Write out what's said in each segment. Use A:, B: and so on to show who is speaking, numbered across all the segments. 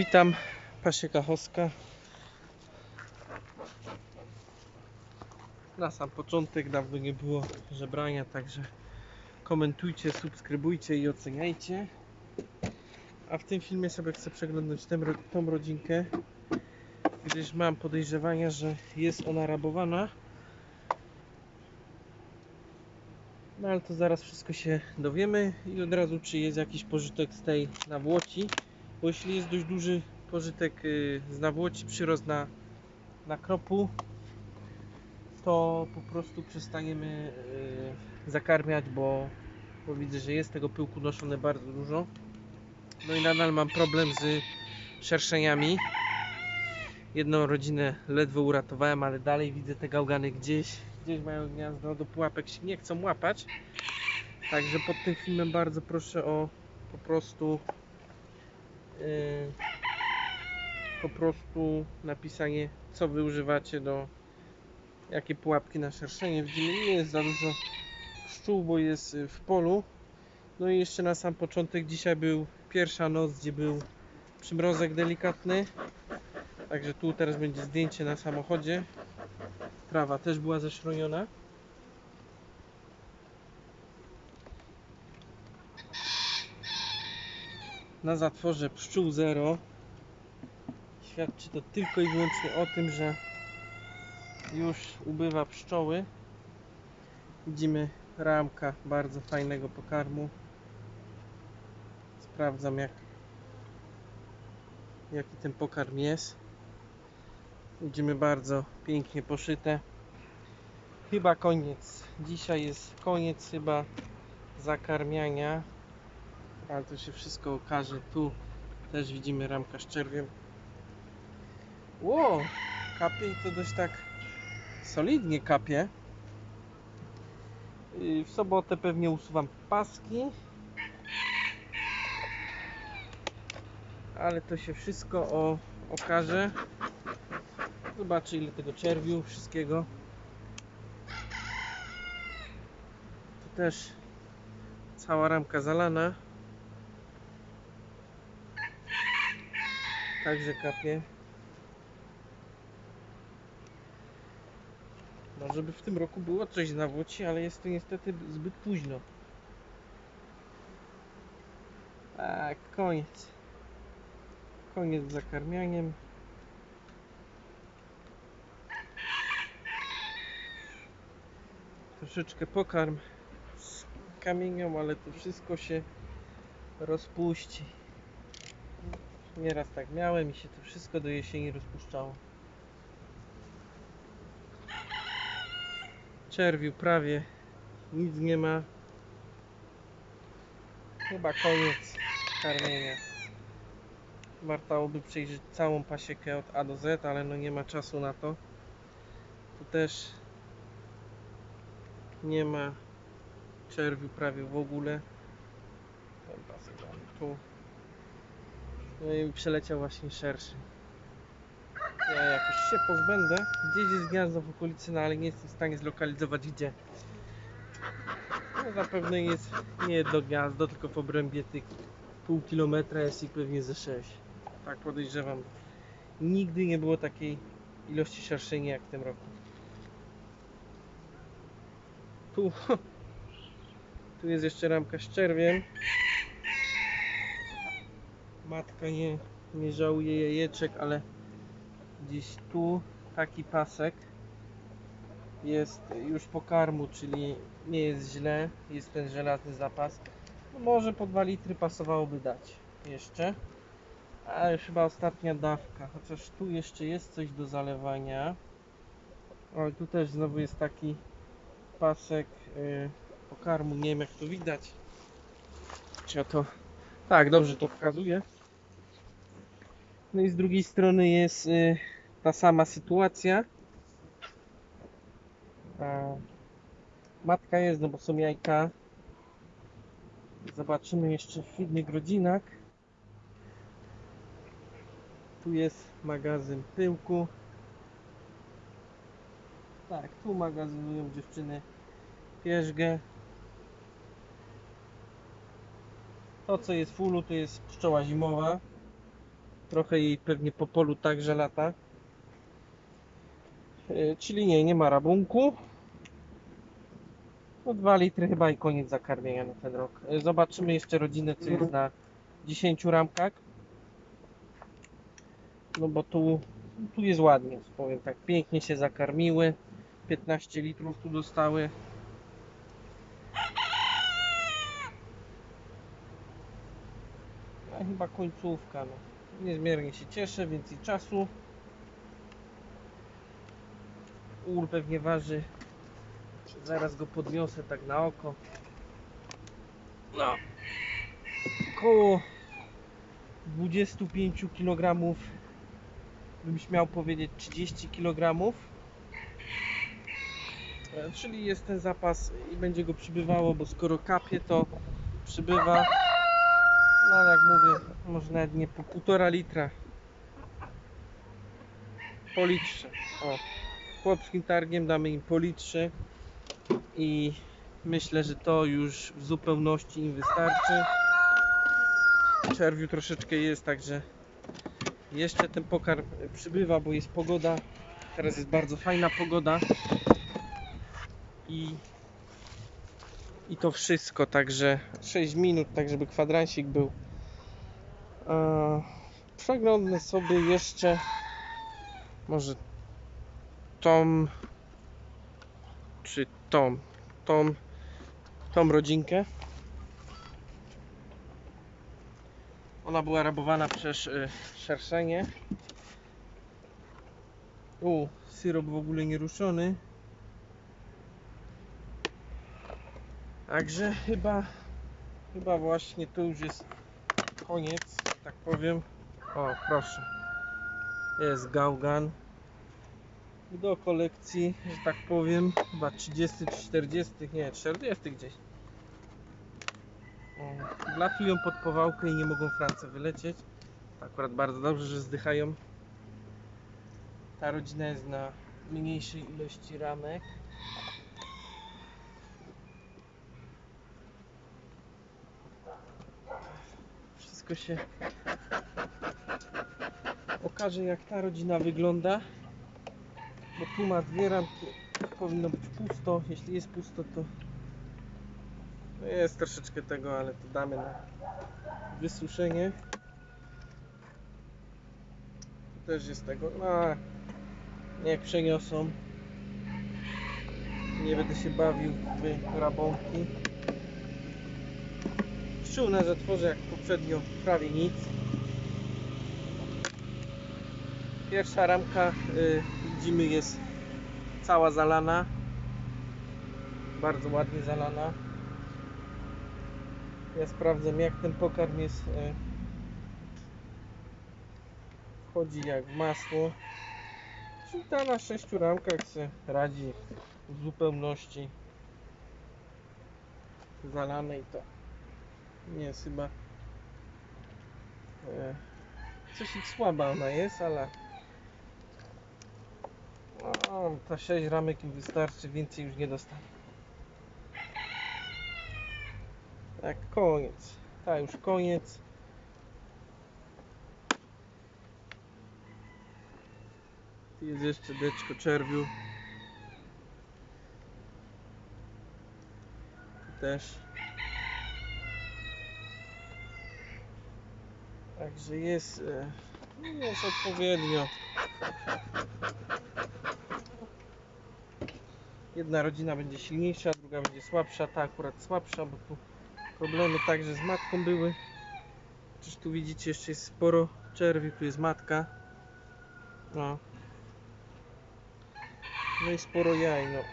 A: Witam, Pasieka Hoska. Na sam początek dawno nie było żebrania, także komentujcie, subskrybujcie i oceniajcie. A w tym filmie sobie chcę przeglądać tę, tą rodzinkę, gdyż mam podejrzewania, że jest ona rabowana. No ale to zaraz wszystko się dowiemy i od razu czy jest jakiś pożytek z tej nawłoci. Bo jeśli jest dość duży pożytek y, z nawłoci, przyrost na, na kropu, to po prostu przestaniemy y, zakarmiać, bo, bo widzę, że jest tego pyłku noszone bardzo dużo. No i nadal mam problem z szerszeniami. Jedną rodzinę ledwo uratowałem, ale dalej widzę te gałgany gdzieś, gdzieś mają gniazdo, do pułapek się nie chcą łapać. Także pod tym filmem bardzo proszę o po prostu po prostu napisanie co wy używacie do jakie pułapki na szerszenie. Widzimy nie jest za dużo pszczół bo jest y, w polu. No i jeszcze na sam początek dzisiaj był pierwsza noc gdzie był przymrozek delikatny. Także tu teraz będzie zdjęcie na samochodzie. Trawa też była zeszroniona na zatworze pszczół zero. Świadczy to tylko i wyłącznie o tym, że już ubywa pszczoły. Widzimy ramka bardzo fajnego pokarmu. Sprawdzam jak jaki ten pokarm jest. Widzimy bardzo pięknie poszyte. Chyba koniec. Dzisiaj jest koniec chyba zakarmiania ale to się wszystko okaże. Tu też widzimy ramka z czerwiem. Ło, kapie i to dość tak solidnie kapie. W sobotę pewnie usuwam paski. Ale to się wszystko o, okaże. Zobaczę ile tego czerwiu, wszystkiego. Tu też cała ramka zalana. Także kapie. Może by w tym roku było coś na włoci, ale jest to niestety zbyt późno. Tak, koniec. Koniec z zakarmianiem. Troszeczkę pokarm z kamienią, ale to wszystko się rozpuści. Nieraz tak miałem i się to wszystko do jesieni rozpuszczało. Czerwiu prawie nic nie ma. Chyba koniec karmienia. Wartałoby przejrzeć całą pasiekę od A do Z, ale no nie ma czasu na to. Tu też nie ma czerwiu prawie w ogóle. Ten pasek tu. No i przeleciał właśnie szerszy. Ja jakoś się pozbędę. Gdzieś jest gniazdo w okolicy, no ale nie jestem w stanie zlokalizować gdzie. No zapewne jest nie jedno gniazdo, tylko w obrębie tych pół kilometra jest ich pewnie ze 6. Tak podejrzewam. Nigdy nie było takiej ilości szerszeni jak w tym roku. Tu, tu jest jeszcze ramka z czerwiem. Matka nie, nie żałuje jajeczek, ale gdzieś tu taki pasek jest już pokarmu, czyli nie jest źle, jest ten żelazny zapas. No może po 2 litry pasowałoby dać jeszcze. Ale już chyba ostatnia dawka, chociaż tu jeszcze jest coś do zalewania. Ale tu też znowu jest taki pasek y, pokarmu, nie wiem jak to widać. Czy ja to... Tak, dobrze to pokazuje. No i z drugiej strony jest y, ta sama sytuacja. A, matka jest, no bo są jajka. Zobaczymy jeszcze w innych rodzinach. Tu jest magazyn pyłku. Tak, tu magazynują dziewczyny pierzgę. To co jest w to jest pszczoła zimowa. Trochę jej pewnie po polu także lata. E, Czyli nie, nie ma rabunku. No 2 litry chyba i koniec zakarmienia na ten rok. E, Zobaczymy jeszcze rodzinę, co jest na 10 ramkach. No bo tu, tu jest ładnie, powiem tak. Pięknie się zakarmiły. 15 litrów tu dostały. A chyba końcówka. No. Niezmiernie się cieszę, więcej czasu. Ul pewnie waży. Zaraz go podniosę tak na oko. No. Około 25 kg. Bym śmiał powiedzieć 30 kg. E, Czyli jest ten zapas i będzie go przybywało, bo skoro kapie to przybywa. No ale jak mówię, może nawet nie po półtora litra. Po litrze. O. Chłopskim targiem damy im po litrze. I myślę, że to już w zupełności im wystarczy. Czerwiu troszeczkę jest, także jeszcze ten pokarm przybywa, bo jest pogoda. Teraz jest bardzo fajna pogoda. I i to wszystko, także 6 minut, tak żeby kwadransik był. Eee, przeglądnę sobie jeszcze może tą czy tą tą tą rodzinkę. Ona była rabowana przez y, szerszenie. U, syrop w ogóle nie Także chyba, chyba właśnie to już jest koniec, tak powiem. O, proszę. Jest gałgan do kolekcji, że tak powiem. Chyba 30 czy 40, nie, 40 gdzieś. Wlatują pod powałkę i nie mogą France wylecieć. Akurat bardzo dobrze, że zdychają. Ta rodzina jest na mniejszej ilości ramek. Wszystko się okaże jak ta rodzina wygląda. Bo tu ma dwie ramki. Powinno być pusto. Jeśli jest pusto to no jest troszeczkę tego, ale to damy na wysuszenie. Tu też jest tego. No, niech przeniosą. Nie będę się bawił w rabonki. Pszczół na zatworze jak poprzednio prawie nic. Pierwsza ramka y, widzimy jest cała zalana. Bardzo ładnie zalana. Ja sprawdzam jak ten pokarm jest y, wchodzi jak w masło. Czyli ta na sześciu ramkach się radzi w zupełności zalanej to nie jest chyba e, coś słaba ona jest, ale no, ta 6 ramek im wystarczy, więcej już nie dostanie. Tak, koniec. Ta już koniec. Tu jest jeszcze deczko czerwiu. Tu też. Także jest, e, jest odpowiednio. Jedna rodzina będzie silniejsza, druga będzie słabsza, ta akurat słabsza, bo tu problemy także z matką były. Przecież tu widzicie jeszcze jest sporo czerwi, tu jest matka. No. No i sporo jaj, no.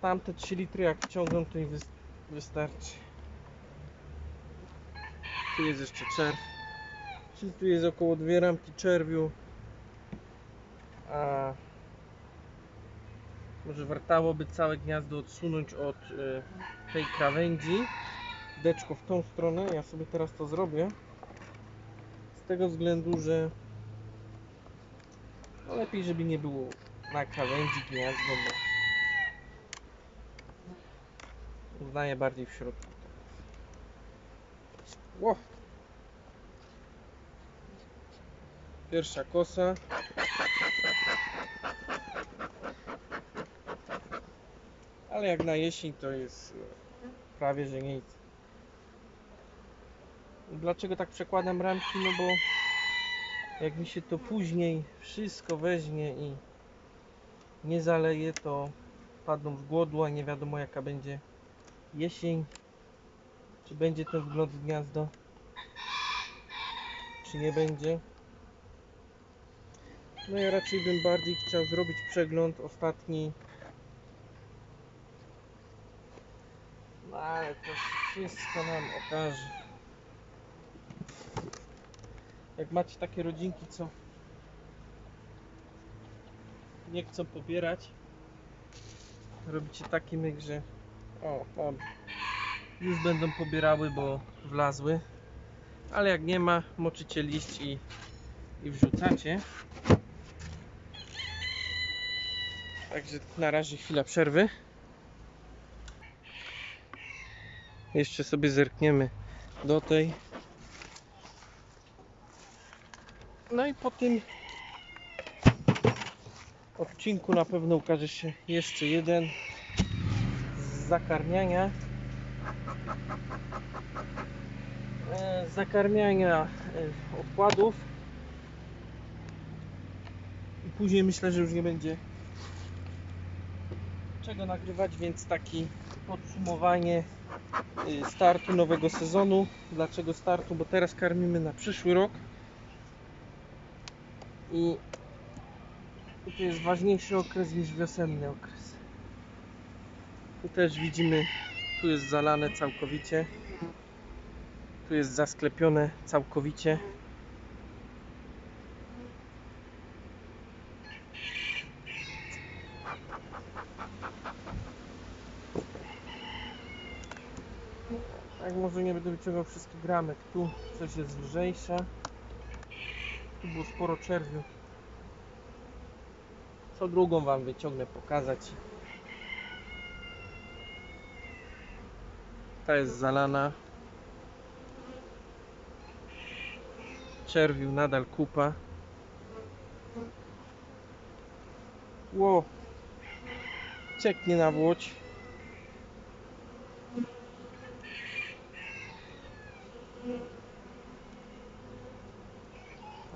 A: Tamte 3 litry jak ciągną to im wys- wystarczy. Tu jest jeszcze czerw. Czyli tu jest około dwie ramki czerwiu. A może wartałoby całe gniazdo odsunąć od y, tej krawędzi. Deczko w tą stronę. Ja sobie teraz to zrobię. Z tego względu, że no lepiej, żeby nie było na krawędzi gniazdo, bo uznaję bardziej w środku. Ło. Pierwsza kosa. Ale jak na jesień to jest e, prawie że nic. Dlaczego tak przekładam ramki? No bo jak mi się to później wszystko weźmie i nie zaleje, to padną z głodu, a nie wiadomo jaka będzie jesień. Czy będzie ten wgląd w gniazdo, czy nie będzie. No ja raczej bym bardziej chciał zrobić przegląd ostatni. No ale to wszystko nam okaże. Jak macie takie rodzinki, co nie chcą pobierać, robicie taki myk, że o, mam. Już będą pobierały, bo wlazły. Ale jak nie ma, moczycie liść i, i wrzucacie. Także na razie chwila przerwy. Jeszcze sobie zerkniemy do tej. No i po tym odcinku na pewno ukaże się jeszcze jeden z zakarmiania. E, zakarmiania e, odkładów. I później myślę, że już nie będzie czego nagrywać, więc taki podsumowanie y, startu nowego sezonu. Dlaczego startu? Bo teraz karmimy na przyszły rok. I to jest ważniejszy okres niż wiosenny okres. Tu też widzimy, tu jest zalane całkowicie. Tu jest zasklepione całkowicie. Tak, może nie będę wyciągał wszystkich gramek. Tu coś jest lżejsze. Tu było sporo czerwiu. Co drugą Wam wyciągnę, pokazać. Ta jest zalana. Czerwiu nadal kupa. Ło. Cieknie na włódź.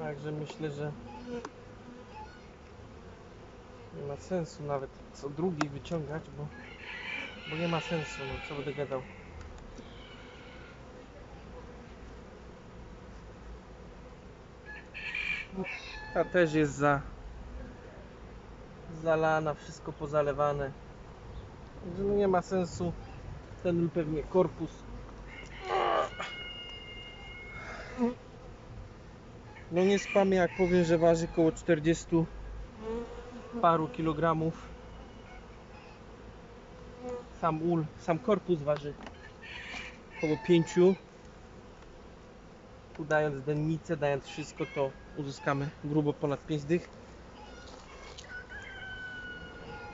A: Także myślę, że nie ma sensu nawet co drugi wyciągać, bo, bo nie ma sensu, no co będę gadał. Ta też jest za zalana, wszystko pozalewane. Także no nie ma sensu. Ten pewnie korpus No nie spamię jak powiem, że waży około 40 paru kilogramów. Sam ul, sam korpus waży około 5. Dając dennicę, dając wszystko, to uzyskamy grubo ponad 5 dych.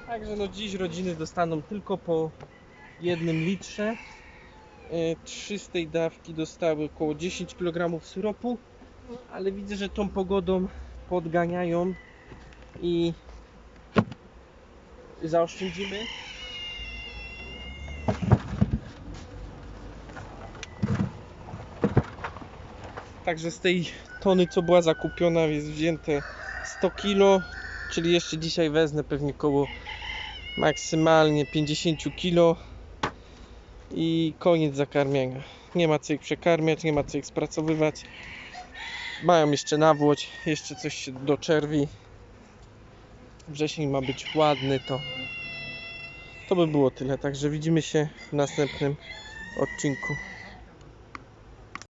A: Także no dziś rodziny dostaną tylko po jednym litrze. E, Trzy z tej dawki dostały około 10 kg syropu ale widzę, że tą pogodą podganiają i zaoszczędzimy. Także z tej tony, co była zakupiona, jest wzięte 100 kg, czyli jeszcze dzisiaj wezmę pewnie koło maksymalnie 50 kg i koniec zakarmiania. Nie ma co ich przekarmiać, nie ma co ich spracowywać. Mają jeszcze nawłoć, jeszcze coś się doczerwi. Wrzesień ma być ładny, to to by było tyle. Także widzimy się w następnym odcinku.